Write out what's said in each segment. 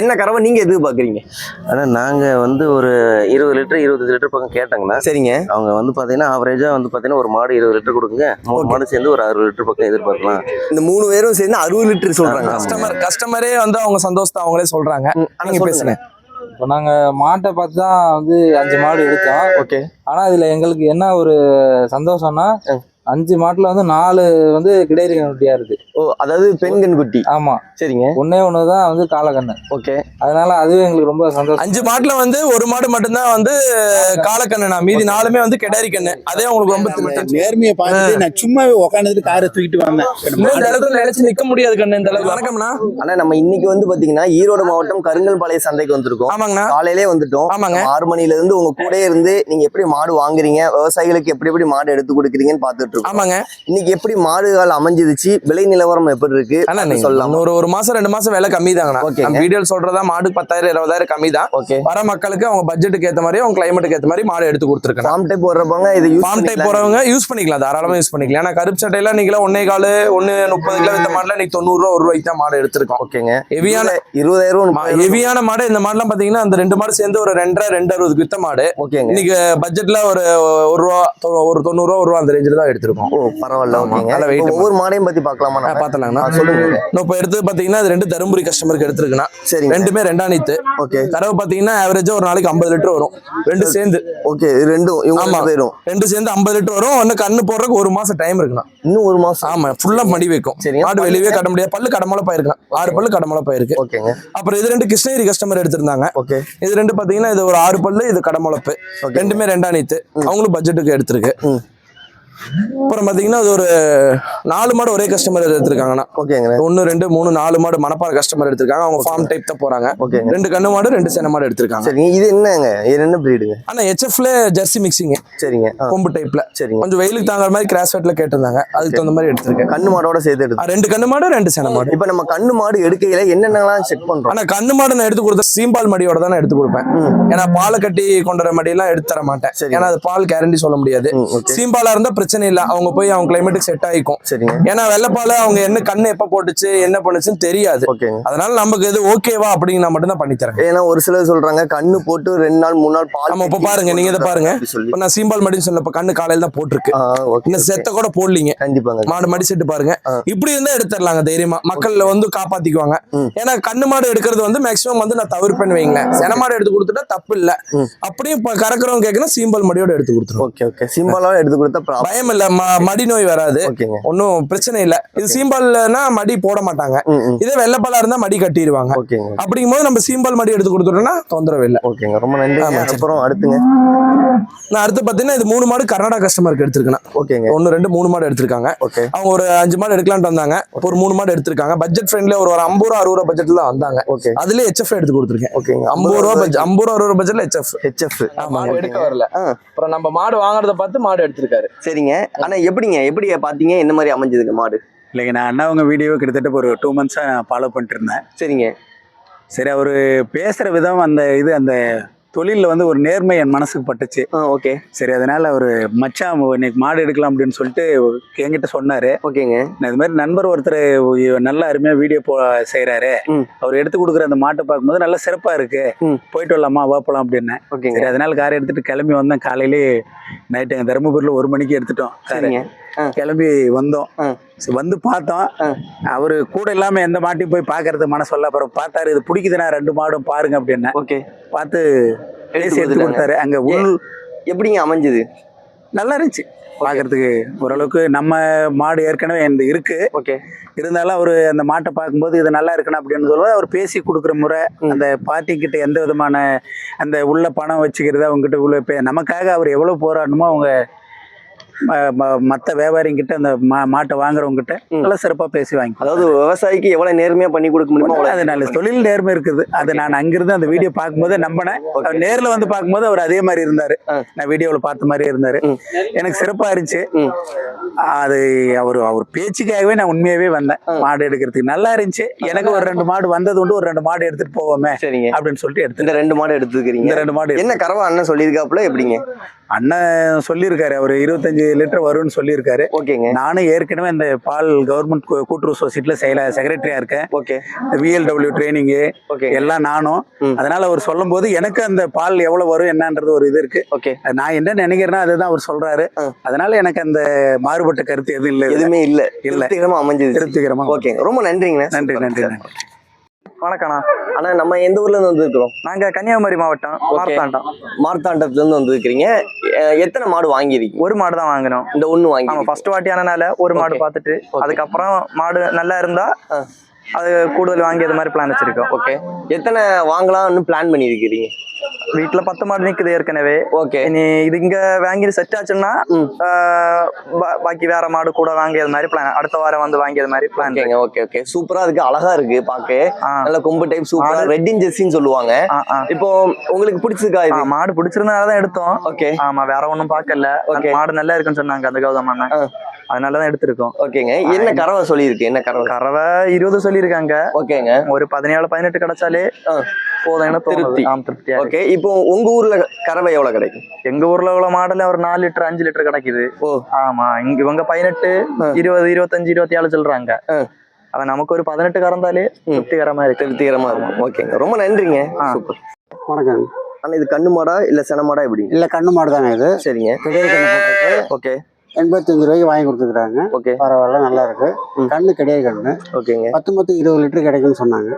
என்ன கறவை நீங்க எதிர்பார்க்குறீங்க ஆனால் நாங்கள் வந்து ஒரு இருபது லிட்டர் இருபது லிட்டர் பக்கம் கேட்டாங்கண்ணா. சரிங்க. அவங்க வந்து பார்த்தீங்கன்னா ஆவரேஜாக வந்து பார்த்தீங்கன்னா ஒரு மாடு இருபது லிட்டர் கொடுக்குங்க. மூணு. மாடு சேர்ந்து ஒரு அறுபது லிட்டர் பக்கம் எதிர்பார்க்கலாம். இந்த மூணு பேரும் சேர்ந்து அறுபது லிட்டர் சொல்றாங்க. கஸ்டமர் கஸ்டமரே வந்து அவங்க சந்தோஷத்தை அவங்களே சொல்றாங்க. ஆனா நீங்க. பேசுங்க. இப்போ நாங்க மாட்டை பார்த்து தான் வந்து அஞ்சு மாடு எடுத்தோம். ஓகே. ஆனா இதுல எங்களுக்கு என்ன ஒரு சந்தோஷம்னா அஞ்சு மாட்டுல வந்து நாலு வந்து கிடையிற கண்ணுட்டியா இருக்கு. ஓ அதாவது பெண் கண் குட்டி. ஆமா. சரிங்க. ஒன்னே ஒண்ணுதான் வந்து காலக்கண்ணு. ஓகே. அதனால அதுவே எங்களுக்கு ரொம்ப சந்தோஷம். அஞ்சு மாட்டுல வந்து ஒரு மாடு மட்டும்தான் வந்து காலக்கண்ணுண்ணா. மீதி நாலுமே வந்து கெடாரி கண்ணு அதே உங்களுக்கு ரொம்ப. நேர்மையை பார்த்துட்டு நான் சும்மாவே உட்காந்துட்டு காரை தூக்கிட்டு வந்தேன். நிலைச்சு நிக்க முடியாது கண்ணு இந்த அளவுக்கு. வணக்கம்ண்ணா. ஆனா நம்ம இன்னைக்கு வந்து பாத்தீங்கன்னா ஈரோடு மாவட்டம் கருங்கல்பாளைய சந்தைக்கு வந்திருக்கோம். ஆமாங்கண்ணா. காலையிலே வந்துட்டோம். ஆமாங்க. ஆறு மணில இருந்து உங்க கூடயே இருந்து நீங்க எப்படி மாடு வாங்குறீங்க விவசாயிகளுக்கு எப்படி எப்படி மாடு எடுத்து கொடுக்குறீங்கன்னு பாத்துட்டு ஆமாங்க. இன்னைக்கு எப்படி மாடுகள் அமைஞ்சிருச்சு விலை நிலவரம் எப்படி இருக்கு நீங்க சொல்லலாம்? இன்னொரு ஒரு மாசம் ரெண்டு மாசம் விலை கம்மி தாங்கண்ணா. நம்ம வீடியோ சொல்றதா மாடு பத்தாயிரம் இருபதாயிரம் கம்மி தான் ஓகே. வர மக்களுக்கு அவங்க பட்ஜெட்டுக்கு ஏத்த மாதிரி அவங்க கிளைமேட்டுக்கு ஏத்த மாதிரி மாடு எடுத்து கொடுத்துருக்கேன். ஃபார்ம் டைப் போடுறவங்க இது ஃபார்ம் டைப் போறவங்க யூஸ் பண்ணிக்கலாம். தாராளமா யூஸ் பண்ணிக்கலாம். ஏன்னா கருப்பு சட்டையில நீங்களா ஒன்னே காலு ஒன்னு முப்பது கிலோ வித்த மாடுல இன்னைக்கு தொண்ணூறு ரூபா ஒரு ரூபாய்க்கு தான் மாடு எடுத்திருக்கோம். ஓகேங்க. ஹெவியான இருபதாயிரம் ஹெவியான மாடு இந்த மாடுலாம் பாத்தீங்கன்னா அந்த ரெண்டு மாடு சேர்ந்து ஒரு ரெண்டரை ரெண்டு அறுபதுக்கு வித்த மாடு. ஓகேங்க. இன்னைக்கு பட்ஜெட்ல ஒரு ஒரு ரூபா ஒரு தொண்ணூறு ரூபா ஒரு ரூபா அந்த ரேஞ்சில் தான் எடுத்திருக்கோம் ஓ பரவாயில்ல ஓகேங்க ஒவ்வொரு மாடையும் பத்தி பார்க்கலாமா ஆ, சொல்லுங்க. இப்போ எடுத்து பாத்தீங்கன்னா இது ரெண்டு தருமபுரி கஸ்டமருக்கு எடுத்திருக்குண்ணா. சரிங்க. ரெண்டுமே ரெண்டாணித்து ஓகே. கறவை பாத்தீங்கன்னா ஆவரேஜா ஒரு நாளைக்கு ஐம்பது லிட்டர் வரும். ரெண்டு சேர்ந்து. ஓகே ரெண்டும் ஆமா. ரெண்டு ரெண்டு சேர்ந்து ஐம்பது லிட்டர் வரும். ஒன்னு கண்ணு போடுறதுக்கு ஒரு மாசம் டைம் இருக்குண்ணா. இன்னும் ஒரு மாசம். ஆமா ஃபுல்லா மடி வைக்கும். சரிங்க. மாடு வெளியவே கட்ட முடியாது. பல்லு கடமலை போயிருக்கலாம் ஆறு பல்லு கடமலை போயிருக்கு. ஓகேங்க. அப்புறம் இது ரெண்டு கிருஷ்ணகிரி கஸ்டமர் எடுத்திருந்தாங்க. ஓகே. இது ரெண்டு பாத்தீங்கன்னா இது ஒரு ஆறு பல்லு இது கடமுளப்பு ரெண்டுமே ரெண்டாணித்து அவங்களும் பட்ஜெட்டுக்கு எடுத்திருக்கு. அப்புறம் பாத்தீங்கன்னா அது ஒரு நாலு மாடு ஒரே கஸ்டமர் எடுத்திருக்காங்கண்ணா. ஓகேங்க. ஒன்னு ரெண்டு மூணு நாலு மாடு மணப்பாறை கஸ்டமர் எடுத்திருக்காங்க. அவங்க ஃபார்ம் டைப் தான் போறாங்க. ஓகேங்க. ரெண்டு கண்ணு மாடு ரெண்டு சென மாடு எடுத்திருக்காங்க. சரிங்க. இது என்னங்க? இது என்ன பிரீடுங்க ஆனா ஹெச்எஃப்ல ஜெர்சி மிக்சிங் சரிங்க. கொம்பு டைப்ல சரிங்க. கொஞ்சம் வெயிலுக்கு தாங்குற மாதிரி கிராஸ் வெட்ல கேட்டிருந்தாங்க. அதுக்கு தகுந்த மாதிரி எடுத்திருக்கேன். கண்ணு மாடோட சேர்த்து எடுத்து. ரெண்டு கண்ணு மாடு ரெண்டு சென மாடு. இப்ப நம்ம கண்ணு மாடு எடுக்கையில என்னென்னலாம் செக் பண்றோம்? ஆனா கண்ணு மாடு நான் எடுத்து கொடுத்த சீம்பால் மடியோட தான் எடுத்து கொடுப்பேன். ஏன்னா பாலை கட்டி கொண்டு வர மடியெல்லாம் எடுத்து தர மாட்டேன். சரி. ஏன்னா அது பால் கேரண்டி சொல்ல முடியாது. ம், ஓகே. சீம்பாலா இருந்தா பிரச்சனை இல்ல. அவங்க போய் அவங்க கிளைமேட்டுக்கு செட் ஆயிக்கும். சரிங்க. ஏன்னா வெள்ளைப்பால அவங்க என்ன கண்ணு எப்ப போட்டுச்சு என்ன பண்ணுச்சுன்னு தெரியாது. அதனால நமக்கு இது ஓகேவா அப்படின்னு நான் மட்டும் தான் பண்ணி தரேன். ஏன்னா ஒரு சிலர் சொல்றாங்க கண்ணு போட்டு ரெண்டு நாள் மூணு நாள் பால் இப்ப கட்டி பாருங்க, நீங்க இதை பாருங்க. இப்ப நான் சீம்பால் மடின்னு சொன்ன கண்ணு காலையில தான் போட்டிருக்கு. ஓகே. செத்த கூட போடலீங்க. கண்டிப்பாங்க மாடு மடி செட்டு பாருங்க. இப்படி இருந்தா எடுத்துடலாங்க தைரியமா. மக்கள் வந்து காப்பாத்திக்குவாங்க. ஏன்னா கண்ணு மாடு எடுக்கிறது வந்து மேக்ஸிமம் வந்து நான் தவிர்ப்பேன்னு வைங்களேன். சென மாடு எடுத்து கொடுத்துட்டா தப்பு இல்ல. அப்படியும் கறக்குறவங்க கேட்கணும் சீம்பல் மடியோட எடுத்து கொடுத்துருவோம் ஓகே ஓகே. சிம்பிளாக எடுத்து கொடுத்தா பயம் இல்ல மடி நோய் வராது. ஒன்றும் பிரச்சனை இல்ல. இது சீம்பால்னா மடி போட மாட்டாங்க. இதே வெள்ளைப்பாலா இருந்தா மடி கட்டிடுவாங்க. ஓகேங்க அப்படிங்கும்போது நம்ம சீம்பால் மடி எடுத்து கொடுத்துட்டோம்னா தொந்தரவு இல்லை. ஓகேங்க ரொம்ப நன்றி ஆமா. அப்புறம் அடுத்துங்க. நான் அடுத்து பாத்தீங்கன்னா இது மூணு மாடு கர்நாடகா கஸ்டமருக்கு எடுத்திருக்கேன். ஓகேங்க ஒன்னு ரெண்டு மூணு மாடு எடுத்திருக்காங்க. ஓகே அவங்க ஒரு அஞ்சு மாடு எடுக்கலாம்னு வந்தாங்க. ஒரு மூணு மாடு எடுத்திருக்காங்க. பட்ஜெட் ஃப்ரெண்ட்ல ஒரு ஒரு ஐம்பது ரூபா அறுபது ரூபா பட்ஜெட்ல தான் வந்தாங்க. ஓகே அதுல ஹெச்எஃப் எடுத்து கொடுத்துருக்கேன். ஓகேங்க ஐம்பது ரூபா பட்ஜெட் ஐம்பது ரூபா அறுபது ரூபா பட்ஜெட்ல ஹெச்எஃப் ஹெச்எஃப் மாடு எடுக்க வரல. அப்புறம் நம்ம மாடு வாங்குறத பார்த்து மாடு எடுத்திருக்காரு. சரிங்க. ஆனா எப்படிங்க? எப்படி பாத்தீங்க? என்ன மாதிரி அமைஞ்சதுங்க மாடு? இல்லைங்க நான் அண்ணா உங்க வீடியோ கிட்டத்தட்ட ஒரு டூ மந்த்ஸாக நான் ஃபாலோ பண்ணிட்டு இருந்தேன். சரிங்க. சரி அவர் பேசுகிற விதம் அந்த இது அந்த தொழிலில் வந்து ஒரு நேர்மை என் மனசுக்கு பட்டுச்சு. ஓகே. சரி அதனால அவர் மச்சான் இன்னைக்கு மாடு எடுக்கலாம் அப்படின்னு சொல்லிட்டு என்கிட்ட சொன்னார். ஓகேங்க. இது மாதிரி நண்பர் ஒருத்தர் நல்ல அருமையாக வீடியோ போ செய்கிறாரு ம். அவர் எடுத்து கொடுக்குற அந்த மாட்டை பார்க்கும்போது நல்லா சிறப்பாக இருக்கு. போயிட்டு வரலாமா வா போலாம் அப்படின்னேன் ஓகேங்க. சரி அதனால காரை எடுத்துட்டு கிளம்பி வந்தேன். காலையிலே நைட்டு தருமபுரியில் ஒரு மணிக்கு எடுத்துட்டோம். சரிங்க. கிளம்பி வந்தோம். வந்து பார்த்தோம். அவரு கூட இல்லாம எந்த மாட்டையும் போய் பார்க்கறது மனசொல்ல. அப்புறம் பார்த்தாரு இது பிடிக்குதுண்ணா ரெண்டு மாடும் பாருங்க அப்படின்னேன் ஓகே. பார்த்து எடுத்து பேசி எடுத்து கொடுத்துட்டாங்க. கொடுத்தாரு. அங்க உள் எப்படிங்க அமைஞ்சது? நல்லா இருந்துச்சு. பார்க்கறதுக்கு ஓரளவுக்கு நம்ம மாடு ஏற்கனவே இந்த இருக்கு. ஓகே. இருந்தாலும் அவர் அந்த மாட்டை பார்க்கும்போது இது நல்லா இருக்கணும் அப்படின்னு சொல்லுவார் அவர் பேசி கொடுக்குற முறை. அந்த பார்ட்டி கிட்ட எந்த விதமான அந்த உள்ள பணம் வச்சுக்கிறது அவங்ககிட்ட உள்ள நமக்காக அவர் எவ்வளோ போராடணுமோ அவங்க மற்ற வியாபாரிங்கிட்ட அந்த மா மாட்டை வாங்குறவங்க கிட்ட ம். நல்லா சிறப்பாக பேசி வாங்கி அதாவது விவசாயிக்கு எவ்வளவு நேர்மையா பண்ணி கொடுக்க முடியுமோ அது நல்ல தொழில் நேர்மை இருக்குது. அது நான் அங்கிருந்து அந்த வீடியோ பார்க்கும்போது நம்பினேன். அவர் நேர்ல வந்து பார்க்கும்போது அவர் அதே மாதிரி இருந்தாரு. நான் வீடியோவில் பார்த்த மாதிரி இருந்தாரு. எனக்கு சிறப்பா இருந்துச்சு. அது அவர் அவர் பேச்சுக்காகவே நான் உண்மையாவே வந்தேன். மாடு எடுக்கிறதுக்கு நல்லா இருந்துச்சு. எனக்கு ஒரு ரெண்டு மாடு வந்தது உண்டு ஒரு ரெண்டு மாடு எடுத்துட்டு போவோமே சரிங்க. அப்படின்னு சொல்லிட்டு எடுத்து ரெண்டு மாடு எடுத்துக்கிறீங்க. ரெண்டு மாடு என்ன கறவை அண்ணன் சொல்லியிருக்காப்புல எப்படிங்க? அண்ணன் சொல்லியிருக்காரு அவர் இருபத்தஞ்சு லிட்டர் வரும்னு சொல்லியிருக்காரு. ஓகேங்க. நானும் ஏற்கனவே இந்த பால் கவர்மெண்ட் கூட்டுறவு சொசைட்டியில் செயல செக்ரட்டரியா இருக்கேன். ஓகே. விஎல்டபிள்யூ ட்ரைனிங்கு ஓகே. எல்லாம் நானும். அதனால அவர் சொல்லும்போது எனக்கு அந்த பால் எவ்வளவு வரும் என்னன்றது ஒரு இது இருக்கு. ஓகே. நான் என்ன நினைக்கிறேன்னா அதுதான் அவர் சொல்றாரு. அதனால எனக்கு அந்த மாறுபட்ட கருத்து எதுவும் இல்லை. எதுவுமே இல்ல. இல்ல. அமைஞ்சது திருப்திகரமா ஓகேங்க. ரொம்ப நன்றிங்கண்ணே. நன்றி. நன்றி நன்றி. வணக்கண்ணா அண்ணா நம்ம எந்த ஊர்ல இருந்து வந்திருக்கிறோம்? நாங்க கன்னியாகுமரி மாவட்டம் மார்த்தாண்டம். மார்த்தாண்டத்துல இருந்து வந்திருக்கிறீங்க. அஹ் எத்தனை மாடு வாங்கியிருக்கீங்க? ஒரு மாடு தான் வாங்கினோம். இந்த ஒண்ணு வாங்கி ஃபர்ஸ்ட் வாட்டியானனால ஒரு மாடு. பார்த்துட்டு. அதுக்கப்புறம் மாடு நல்லா இருந்தா. அது கூடுதல் வாங்கி அது மாதிரி பிளான் வச்சிருக்கோம். ஓகே. எத்தனை வாங்கலாம்னு பிளான் பண்ணியிருக்கிறீங்க? வீட்டுல பத்து மாடு நிக்குது ஏற்கனவே. ஓகே. இனி இது இங்க வாங்கி செட் ஆச்சுன்னா ம். ஆ, பா- பாக்கி வேற மாடு கூட வாங்கி அது மாதிரி பிளான் அடுத்த வாரம் வந்து வாங்கி அது மாதிரி பிளான் ஓகே ஓகே. சூப்பரா இருக்கு அழகா இருக்கு பாக்க. நல்ல கொம்பு டைப் சூப்பரா ரெட்டின் ஜெர்சின்னு சொல்லுவாங்க. இப்போ உங்களுக்கு பிடிச்சிருக்கா இது? மாடு பிடிச்சிருந்தனால தான் எடுத்தோம். ஓகே. ஆமா வேற ஒண்ணும் பார்க்கல Okay. மாடு நல்லா இருக்குன்னு சொன்னாங்க அந்த கௌதம் அண்ணன். அதனால தான் எடுத்திருக்கோம். ஓகேங்க. என்ன கறவை சொல்லியிருக்கு? என்ன கறவை? கறவை இருபது சொல்லியிருக்காங்க. ஓகேங்க. ஒரு பதினேழு பதினெட்டு கிடைச்சாலே ஆ. போதும்னு திருப்தி. ஆம் திருப்தியா. ஓகே. இப்போ உங்க ஊர்ல கறவை எவ்வளவு கிடைக்கும்? எங்க ஊர்ல உள்ள மாடல ஒரு நாலு லிட்டர் அஞ்சு லிட்டர் கிடைக்குது. ஓ. ஆமா. இங்க இவங்க பதினெட்டு. இருபது இருபத்தஞ்சு இருபத்தி ஏழு சொல்றாங்க. ஆ. அத நமக்கு ஒரு பதினெட்டு கறந்தாலே. திருப்திகரமா இருக்கு. திருப்திகரமா இருக்கும். ஓகேங்க. ரொம்ப நன்றிங்க. சூப்பர். வணக்கம். ஆனா இது கண்ணு மாடா இல்ல சென மாடா எப்படி? இல்ல கண்ணு மாடு தாங்க இது? சரிங்க. ஓகே. எண்பத்தஞ்சு ரூபாய்க்கு வாங்கி கொடுத்துருக்காங்க ஓகே. பரவாயில்ல நல்லா இருக்கு. கண்ணு கிடையாது கண்ணு. ஓகேங்க. பத்து மொத்தம் இருபது லிட்டர் கிடைக்கும்னு சொன்னாங்க.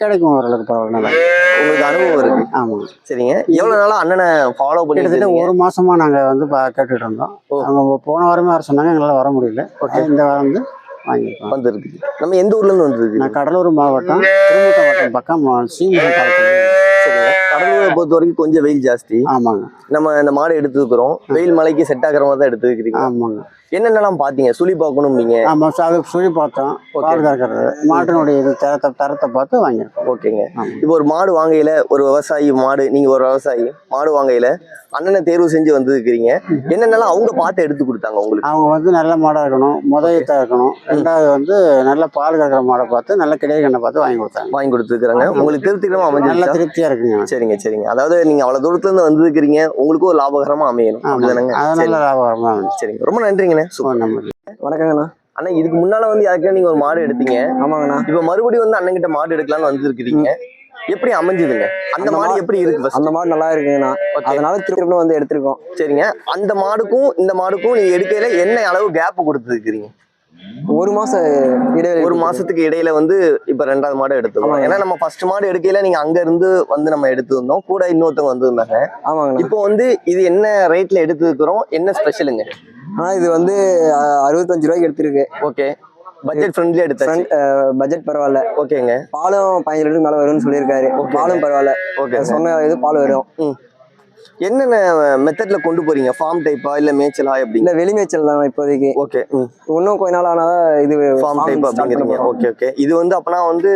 கிடைக்கும் ஓரளவுக்கு பரவாயில்ல நல்லா. உங்களுக்கு அனுபவம் இருக்கு. ஆமாங்க சரிங்க. எவ்வளவு நாளா அண்ணனை ஃபாலோ கிட்டத்தட்ட பண்ணிட்டு ஒரு மாசமா நாங்க வந்து கேட்டுட்டு இருந்தோம். அவங்க போன வாரமே வர சொன்னாங்க எங்களால வர முடியல. ஓகே. இந்த வாரம் வந்து வாங்கியிருக்கோம். வந்திருக்கு. நம்ம எந்த ஊர்ல இருந்து வந்திருக்கு நான் கடலூர் மாவட்டம் திருமூட்ட மாவட்டம் பக்கம். சரிங்க கடலூரை பொறுத்த வரைக்கும் கொஞ்சம் வெயில் ஜாஸ்தி. ஆமாங்க. நம்ம இந்த மாடு எடுத்துக்கிறோம் வெயில் மலைக்கு செட் ஆகிற மாதிரி தான் எடுத்துக்கிறீங்க ஆமாங்க. என்னென்னலாம் பாத்தீங்க சுழி பார்க்கணும் நீங்க ஆமா சோ அது சொல்லி பார்த்தோம். பால் கறக்கிறது மாட்டினுடைய இது தரத்தை தரத்தை பார்த்து வாங்கியிருக்கோம். ஓகேங்க. இப்போ ஒரு மாடு வாங்கையில ஒரு விவசாயி மாடு நீங்க ஒரு விவசாயி மாடு வாங்கையில அண்ணனை தேர்வு செஞ்சு வந்திருக்கிறீங்க. என்னென்னலாம் அவங்க பார்த்து எடுத்து கொடுத்தாங்க உங்களுக்கு? அவங்க வந்து நல்ல மாடாக இருக்கணும் முதலீத்தா இருக்கணும் ரெண்டாவது வந்து நல்ல பால் கறக்கிற மாடை பார்த்து நல்ல கிடையாது கண்ணை பார்த்து வாங்கி கொடுத்தாங்க. வாங்கி கொடுத்துருக்காங்க உங்களுக்கு திருப்திகரமா நல்ல அமைஞ்சிருச்சா? திருப்தியா இருக்குங்க. சரிங்க சரிங்க. அதாவது நீங்க அவ்வளவு தூரத்துல இருந்து வந்திருக்கிறீங்க உங்களுக்கும் ஒரு லாபகரமா அமையணும். அப்படிதானங்க? நல்ல லாபகரமா இருந்துச்சு சரிங்க. ரொம்ப நன்றிங்கண்ணே நம்ம வணக்கங்கண்ணா. அண்ணா இதுக்கு முன்னால வந்து யாருக்கா நீங்க ஒரு மாடு எடுத்தீங்க? ஆமாங்கண்ணா. இப்ப மறுபடியும் வந்து அண்ணன் கிட்ட மாடு எடுக்கலாம்னு வந்திருக்கிறீங்க. எப்படி அமைஞ்சதுங்க? அந்த மாடு எப்படி இருக்கு? அந்த மாடு நல்லா இருக்குங்கண்ணா. அதனால திருப்பி வந்து எடுத்திருக்கோம். சரிங்க. அந்த மாடுக்கும் இந்த மாடுக்கும் நீங்க எடுக்கையில என்ன அளவு கேப் கொடுத்துருக்கீங்க ஒரு மாசம் இடைவெளி ஒரு மாசத்துக்கு இடையில வந்து இப்ப ரெண்டாவது மாடு எடுத்துக்கோம் ஆமாங்க. ஏன்னா நம்ம ஃபர்ஸ்ட் மாடு எடுக்கையில நீங்க அங்க இருந்து வந்து நம்ம எடுத்திருந்தோம் கூட இன்னொருத்தவங்க வந்திருந்தாங்க. ஆமாங்கண்ணா. இப்போ வந்து இது என்ன ரேட்ல எடுத்துக்கிறோம் என்ன ஸ்பெஷலுங்க ஆனா இது வந்து அறுபத்தஞ்சு ரூபாய்க்கு எடுத்திருக்கு. ஓகே. பட்ஜெட் ஃப்ரெண்ட்லி எடுத்தாச்சு. பட்ஜெட் பரவாயில்ல. ஓகேங்க. பாலும் பதினஞ்சு லிட்டர் மேல வரும்னு சொல்லியிருக்காரு. பாலும் பரவாயில்ல. ஓகே சொன்ன இது பால் வரும். என்னென்ன மெத்தட்ல கொண்டு போறீங்க? ஃபார்ம் டைப்பா இல்ல மேய்ச்சலா எப்படி? இல்ல வெளிமேய்ச்சல் தான் இப்போதைக்கு. ஓகே இன்னும் கொஞ்ச நாள் ஆனாதான் இது ஃபார்ம் டைப் அப்படிங்கிறீங்க. Okay okay. இது வந்து அப்பனா வந்து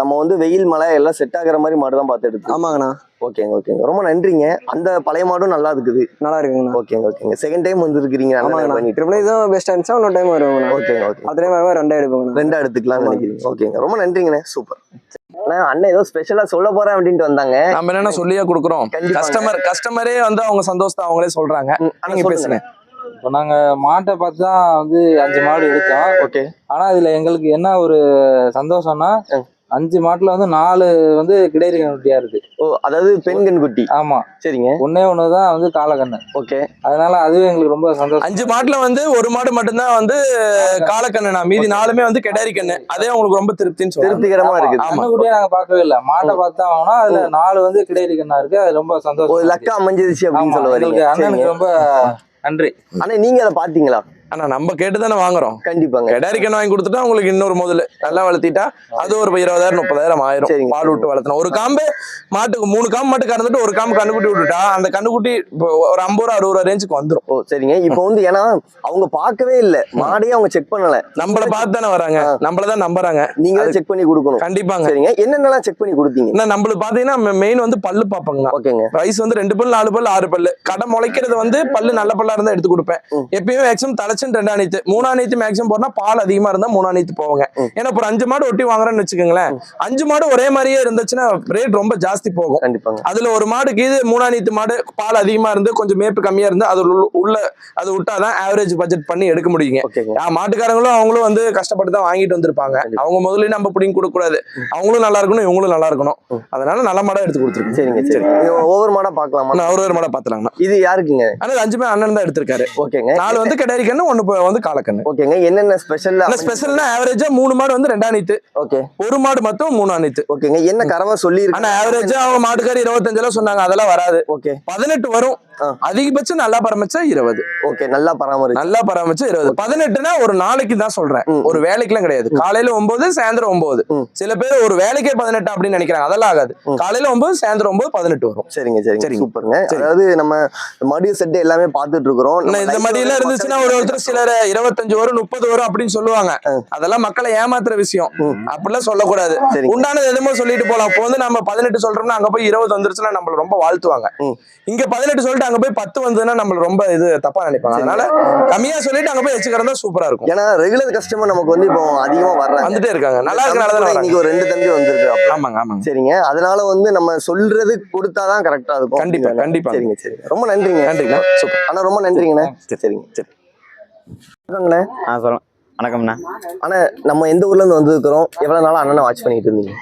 நம்ம வந்து வெயில் மழை எல்லாம் செட் ஆகுற மாதிரி மாடு தான் பார்த்து எடுத்து ஆமாங்கண்ணா. ஓகேங்க ஓகேங்க. ரொம்ப நன்றிங்க. அந்த பழைய மாடும் நல்லா இருக்குது. நல்லா இருக்குங்கண்ணா ஓகேங்க ஓகேங்க. செகண்ட் டைம் வந்திருக்கிறீங்க நல்லா ஆமாங்கண்ணா. பண்ணிட்டு. ட்ரிபிள் இதுவும் பெஸ்ட் ஆனிச்சா இன்னொரு டைம் வருவாங்கண்ணா ஓகேங்க ஓகே அடுத்த டைம் வருவா ரெண்டா எடுப்போங்கண்ணா. ரெண்டா எடுத்துக்கலாம்னு ஆமாங்க. நினைக்கிறீங்க. ஓகேங்க. ரொம்ப நன்றிங்கண்ணே. சூப்பர். அண்ணா அண்ணன் ஏதோ ஸ்பெஷலா சொல்ல போறேன் அப்படின்ட்டு வந்தாங்க. நம்ம என்னென்ன சொல்லியே கொடுக்குறோம். கஸ்டமர் கஸ்டமரே வந்து அவங்க சந்தோஷத்தை அவங்களே சொல்றாங்க. நீங்க. பேசுங்க. இப்போ நாங்க மாட்டை பார்த்து தான் வந்து அஞ்சு மாடு எடுத்தோம். ஓகே. ஆனா இதுல எங்களுக்கு என்ன ஒரு சந்தோஷம்னா. அஞ்சு மாட்டுல வந்து நாலு வந்து கிடையாது கண்ணுட்டியா இருக்கு. ஓ அதாவது பெண் கண்குட்டி ஆமா. சரிங்க. ஒன்னே ஒண்ணுதான் வந்து காலக்கண்ணு ஓகே. அதனால அதுவே எங்களுக்கு ரொம்ப சந்தோஷம். அஞ்சு மாட்டுல வந்து ஒரு மாடு மட்டும்தான் வந்து காலக்கண்ணுனா மீதி நாலுமே வந்து கெடாரி கண்ணு. அதே உங்களுக்கு ரொம்ப திருப்தின்னு சொல்லுவாங்க திருப்திகரமா இருக்குது. ஆமா. கண்ணுக்குட்டியே நாங்க பார்க்கவே இல்லை. மாட்டை பார்த்தா ஆகணும் அதுல நாலு வந்து கிடையாது கண்ணா இருக்கு. அது ரொம்ப சந்தோஷம் லக்கா அமைஞ்சிருச்சு அப்படின்னு சொல்ல வரீங்க. அண்ணனுக்கு ரொம்ப நன்றி. அண்ணா நீங்க அதை பாத்தீங்களா ஆனா நம்ம கேட்டு தானே வாங்குறோம். கண்டிப்பாங்க. கெடாரி கண்ணு வாங்கி கொடுத்துட்டா உங்களுக்கு இன்னொரு முதல்ல நல்லா வளர்த்திட்டா அது ஒரு இருபதாயிரம் முப்பதாயிரம் ஆயிரும். பால் விட்டு வளர்த்தணும். ஒரு காம்பு மாட்டுக்கு மூணு காம்பு மாட்டு கறந்துட்டு ஒரு காம்பு கண்ணுக்குட்டி விட்டுட்டா அந்த கண்ணுக்குட்டி ஒரு ஐம்பது ரூபா அறுபது ரூபா ரேஞ்சுக்கு வந்துரும். ஓ சரிங்க. இப்போ வந்து ஏன்னா அவங்க பார்க்கவே இல்ல. மாடையே அவங்க செக் பண்ணல. நம்மள பார்த்து தானே வராங்க நம்மள தான் நம்புறாங்க. நீங்க செக் பண்ணி கொடுக்கணும். கண்டிப்பாங்க. சரிங்க. என்னென்னலாம் செக் பண்ணி கொடுத்தீங்க? நம்மளுக்கு பாத்தீங்கன்னா மெயின் வந்து பல்லு பாப்பாங்கண்ணா ஓகேங்க. வயசு வந்து ரெண்டு பல்லு நாலு பல்லு ஆறு பல்லு. கடை முளைக்கிறது வந்து பல்லு நல்ல பல்லா இருந்தா எடுத்து கொடுப்பேன். எப்பயுமே மேக்ஸிமம் தலை பர்சன்ட் ரெண்டாம் நீத்து மூணாம் நீத்து மேக்ஸிமம் போனா பால் அதிகமா இருந்தா மூணாம் நீத்து போவாங்க. ஏன்னா இப்போ அஞ்சு மாடு ஒட்டி வாங்குறேன்னு வச்சுக்கோங்களேன் அஞ்சு மாடு ஒரே மாதிரியே இருந்துச்சுன்னா ரேட் ரொம்ப ஜாஸ்தி போகும். அதுல ஒரு மாடுக்கு இது மூணாம் நீத்து மாடு பால் அதிகமா இருந்து கொஞ்சம் மேப்பு கம்மியா இருந்து அது உள்ள- அது விட்டாதான் ஆவரேஜ் பட்ஜெட் பண்ணி எடுக்க முடியுங்க. மாட்டுக்காரங்களும் அவங்களும் வந்து கஷ்டப்பட்டு தான் வாங்கிட்டு வந்திருப்பாங்க. அவங்க முதல்ல நம்ம பிடிங்க கொடுக்க கூடாது அவங்களும் நல்லா இருக்கணும் இவங்களும் நல்லா இருக்கணும். அதனால நல்ல மாடா எடுத்து கொடுத்துருக்கோம். சரிங்க சரி. ஒவ்வொரு மாடா ஒரு ஒரு மாடா பாத்துலாங்கண்ணா இது யாருக்குங்க? ஆனா அஞ்சுமே அண்ணன் தான் எடுத்திருக்காரு. ஓகேங்க. நாலு வந்து கிடாரி ப- வந்து காலக்கண்ணு. ஓகேங்க. என்னென்ன ஸ்பெஷல் ஸ்பெஷல்னா ஆவரேஜா மூணு மாடு வந்து ரெண்டாம் நீத்து. ஓகே. ஒரு மாடு மட்டும் மூணாம் நீத்து. ஓகேங்க. என்ன கறவை சொல்லி ஆனா ஆவரேஜா அவங்க மாட்டுக்காரி இருபத்தஞ்செல்லாம் சொன்னாங்க. அதெல்லாம் வராது. ஓகே. பதினெட்டு வரும். அதிகபட்சம் நல்லா பராமரிச்சா இருபது. ஓகே நல்லா பராமரி நல்லா பராமரிச்சா இருபது. பதினெட்டுனா ஒரு நாளைக்கு தான் சொல்றேன். ஒரு வேலைக்குலாம் கிடையாது. காலையில ஒன்பது சாயந்தரம் ஒன்பது. சில பேர் ஒரு வேலைக்கே பதினெட்டு அப்படின்னு நினைக்கிறாங்க. அதெல்லாம் ஆகாது. காலையில ஒன்பது சாயந்தரம் ஒன்பது பதினெட்டு வரும். சரிங்க சரிங்க. சரிங்க. சூப்பருங்க. சரி. அதாவது நம்ம மடிய செட்டு எல்லாமே பார்த்துட்டு இருக்கிறோம். இந்த மாதிரி எல்லாம் இருந்துச்சுன்னா ஒரு ஒருத்தர் சிலர் இருபத்தஞ்சு வரும் முப்பது வரும் அப்படின்னு சொல்லுவாங்க. அதெல்லாம் மக்களை ஏமாத்துற விஷயம். அப்படிலாம் சொல்லக்கூடாது. உண்டானது எதுமோ சொல்லிட்டு போலாம் இப்போ வந்து நம்ம பதினெட்டு சொல்றோம்னா அங்க போய் இருபது வந்துருச்சுன்னா நம்மள ரொம்ப வாழ்த்துவாங்க. இங்க பதினெட்டு சொல்லிட்டு அங்க போய் பத்து வந்ததுன்னா நம்மள ரொம்ப இது தப்பா நினைப்பாங்க. அதனால கம்மியா சொல்லிட்டு அங்க போய் வச்சுக்கிறதா சூப்பரா இருக்கும். ஏன்னா ரெகுலர் கஸ்டமர் நமக்கு வந்து இப்போ அதிகமா வர்றாங்க. வந்துட்டே இருக்காங்க. நல்லா இருக்கனால இன்னைக்கு ஒரு ரெண்டு தம்பி வந்திருக்கு. ஆமாங்க ஆமாங்க. சரிங்க. அதனால வந்து நம்ம சொல்றது கொடுத்தாதான் கரெக்டா இருக்கும். கண்டிப்பா கண்டிப்பா சரிங்க சரிங்க. ரொம்ப நன்றிங்க. நன்றிங்க. சூப்பர். அண்ணா ரொம்ப நன்றிங்கண்ணே. சரிங்க சரி. ஆ வணக்கம்ண்ணா. அண்ணா நம்ம எந்த ஊர்ல இருந்து வந்திருக்கிறோம்? எவ்வளவு நாளா அண்ணனை வாட்ச் பண்ணிட்டு இருந்தீங்க?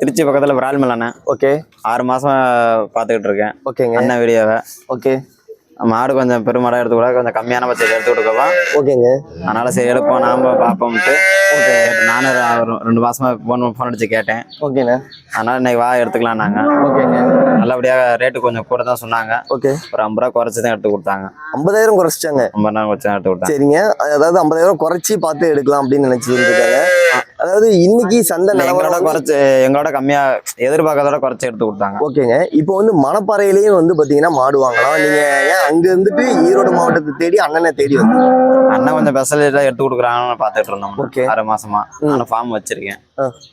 திருச்சி பக்கத்தில் விரால்மலைண்ணே ஓகே. ஆறு மாதம் பார்த்துக்கிட்டு இருக்கேன். ஓகேங்க. அண்ணன் வீடியோவை. ஓகே. மாடு கொஞ்சம் பெருமாடாக எடுத்து கூட கொஞ்சம் கம்மியான பட்சத்தில் எடுத்து கொடுக்கவா? ஓகேங்க. அதனால சரி எடுப்போம். நாம பார்ப்போம்ட்டு ஓகே நானும் ரெண்டு மாசமா ஃபோன் ஃபோன் அடிச்சு கேட்டேன். ஓகேண்ணே அதனால இன்னைக்கு வா எடுத்துக்கலாம் நாங்கள் ஓகேங்க. நல்லபடியாக ரேட்டு கொஞ்சம் கூட தான் சொன்னாங்க. ஓகே. ஒரு ஐம்பது ரூபா குறைச்சி தான் எடுத்து கொடுத்தாங்க. ஐம்பதாயிரம் குறைச்சிட்டாங்க. ஐம்பது ரூபா குறைச்சி தான் எடுத்து கொடுத்தாங்க சரிங்க. அதாவது ஐம்பதாயிரம் குறைச்சி பார்த்து எடுக்கலாம் அப்படின்னு நினைச்சிட்டு இருக்காங்க. அதாவது இன்னைக்கு சந்தை நிலவரம் குறைச்சி எங்களோட கம்மியா எதிர்பார்க்கறதோட குறைச்சி எடுத்து கொடுத்தாங்க. ஓகேங்க. இப்போ வந்து மணப்பாறையிலேயும் வந்து பாத்தீங்கன்னா மாடு வாங்கலாம். நீங்க ஏன் அங்க இருந்துட்டு ஈரோடு மாவட்டத்தை தேடி அண்ணனை தேடி வந்தீங்க? அண்ணன் கொஞ்சம் ஸ்பெஷலிட்டா எடுத்து கொடுக்குறாங்கன்னு பார்த்துட்டு இருந்தோம். Okay. ஆறு மாசமா. ம். நானும் ஃபார்ம் வச்சிருக்கேன்.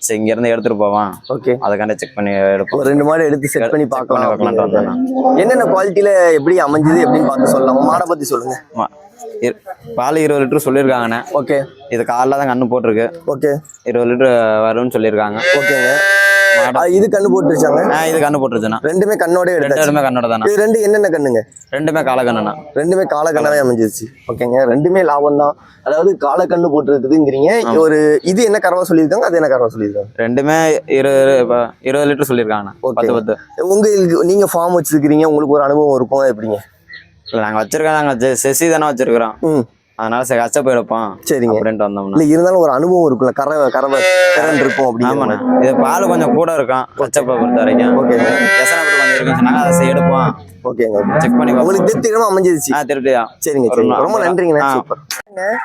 சரி இங்க இருந்து எடுத்துட்டு போவான். ஓகே. அதுக்காண்டி செக் பண்ணி எடுப்போம். ரெண்டு மாடு எடுத்து செட் பண்ணி பார்க்கலாம். என்னென்ன குவாலிட்டியில எப்படி அமைஞ்சது எப்படின்னு பார்த்து சொல்லலாம்? மாடை பத்தி சொல்லுங்க. பால் இருபது லிட்டர் சொல்லியிருக்காங்கண்ணே ஓகே. இது காலைல தான் கண்ணு போட்டிருக்கு. ஓகே. இருபது லிட்டர் வரும்னு சொல்லியிருக்காங்க ஓகேங்க இது கண்ணு போட்டுருச்சாங்க? இது கண்ணு போட்டுருச்சுண்ணா. ரெண்டுமே கண்ணோட ரெண்டு எடுத்தாச்சு. பேருமே கண்ணோட தானே இது ரெண்டு என்னென்ன கண்ணுங்க? ரெண்டுமே கால கண்ணுண்ணா. ரெண்டுமே கால கண்ணாவே அமைஞ்சிருச்சு. ஓகேங்க. ரெண்டுமே லாபம் தான். அதாவது கால கண்ணு போட்டுருக்குதுங்கிறீங்க. ஒரு இது என்ன கரவா சொல்லியிருக்காங்க? அது என்ன கரவா சொல்லியிருக்காங்க? ரெண்டுமே இருபது இருபது லிட்டர் சொல்லியிருக்காங்கண்ணா. பத்து பத்து. உங்களுக்கு நீங்க ஃபார்ம் வச்சிருக்கீங்க உங்களுக்கு ஒரு அனுபவம் இருக்கும். எப்படிங்க? இல்லை நாங்கள் வச்சிருக்கோம் நாங்கள் செசி தானே வச்சிருக்கிறோம். ம். அதனால சரி கஷ்டப்ப எடுப்போம் சரிங்க. அப்படின்ட்டு வந்தோம்னா. இல்ல இருந்தாலும் ஒரு அனுபவம் இருக்கும்ல கறவை கறவை திறன் இருக்கும் ஆமாண்ணா. அப்படின்னு இது பால் கொஞ்சம் கூட இருக்கும் கச்சப்பை பொறுத்த வரைக்கும். ஓகேங்க எசனப்பட்டு கொஞ்சம் இருக்குன்னு சொன்னாங்க அதை எடுப்போம். ஓகேங்க. ஓகே. செக் பண்ணி. உங்களுக்கு திருப்திகரமா அமைஞ்சிருச்சு. ஆ திருப்தியா. சரிங்க ரொம்ப. நன்றிங்கண்ணே.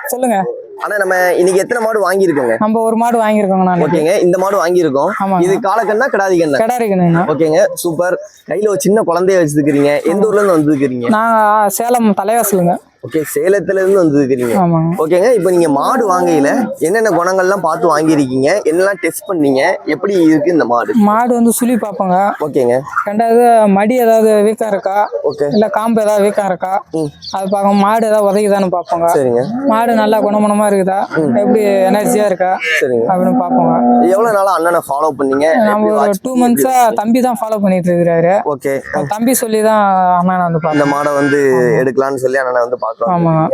சொல்லுங்க. ஆனா நம்ம இன்னைக்கு எத்தனை மாடு வாங்கியிருக்கோங்க? நம்ம ஒரு மாடு வாங்கியிருக்கோங்க நான் ஓகேங்க. இந்த மாடு வாங்கியிருக்கோம். இது காலக்கண்ணா கிடாதி கண்ணா கிடாரிக்கணுங்க ஓகேங்க. சூப்பர். கையில ஒரு சின்ன குழந்தைய வச்சிருக்கிறீங்க. எந்த ஊர்ல இருந்து வந்துருக்கிறீங்க? நாங்கள் சேலம் தலைவாசலுங்க. ஓகே சேலத்துல இருந்து வந்துருக்கிறீங்க ஓகேங்க இப்போ நீங்க மாடு வாங்கையில என்னென்ன குணங்கள்லாம் பார்த்து வாங்கியிருக்கீங்க? என்னெல்லாம் டெஸ்ட் பண்ணீங்க? எப்படி இருக்கு இந்த மாடு? மாடு வந்து சுழி பார்ப்போங்க. ஓகேங்க ரெண்டாவது மடி ஏதாவது வீக்கம் இருக்கா? ஓகே இல்லை காம்பு ஏதாவது வீக்கம் இருக்கா. அது பார்க்க மாடு ஏதாவது உதைக்குதான்னு பார்ப்போங்க. சரிங்க. மாடு நல்லா குணமனமா இருக்குதா? எப்படி எனர்ஜியா இருக்கா? சரிங்க. அப்படின்னு பார்ப்போங்க. எவ்வளவு நாளா அண்ணனை ஃபாலோ பண்ணீங்க? நம்ம ஒரு டூ மந்த்ஸா தம்பி தான் ஃபாலோ பண்ணிட்டு இருக்கிறாரு. ஓகே தம்பி சொல்லி தான் அண்ணனை வந்து அந்த மாடை வந்து எடுக்கலாம்னு சொல்லி அண்ணனை வந்து பார்க்கலாம்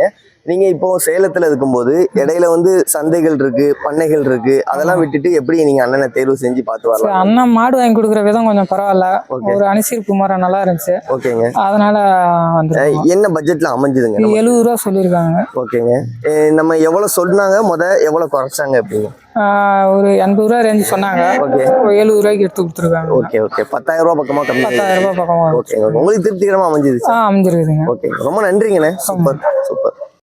நீங்க இப்போ சேலத்துல இருக்கும்போது இடையில வந்து சந்தைகள் இருக்கு பண்ணைகள் இருக்கு. அதெல்லாம் விட்டுட்டு எப்படி நீங்க அண்ணனை தேர்வு செஞ்சு பார்த்து வரலாம்? அண்ணன் மாடு வாங்கி கொடுக்குற விதம் கொஞ்சம் பரவாயில்ல. ஒரு அனுசரிப்பு முறை நல்லா இருந்துச்சு. ஓகேங்க. அதனால வந்து என்ன பட்ஜெட்ல அமைஞ்சுதுங்க? எழுபது ரூபா சொல்லியிருக்காங்க. ஓகேங்க. நம்ம எவ்வளவு சொன்னாங்க? முத எவ்வளவு குறைச்சாங்க எப்படிங்க ஒரு எண்பது ரூபா ரேஞ்சு சொன்னாங்க. ஓகே. எழுபது ரூபாய்க்கு எடுத்து கொடுத்துருக்காங்க. Okay okay. பத்தாயிரம் ரூபாய் பக்கமா கம்மி பத்தாயிரம் ரூபாய் பக்கம் ஓகே ஓகே. உங்களுக்கு திருப்திகரமா அமைஞ்சிருச்சு ஆ அமைஞ்சிருக்குதுங்க. ஓகே. ரொம்ப நன்றிங்கண்ணே. Super super.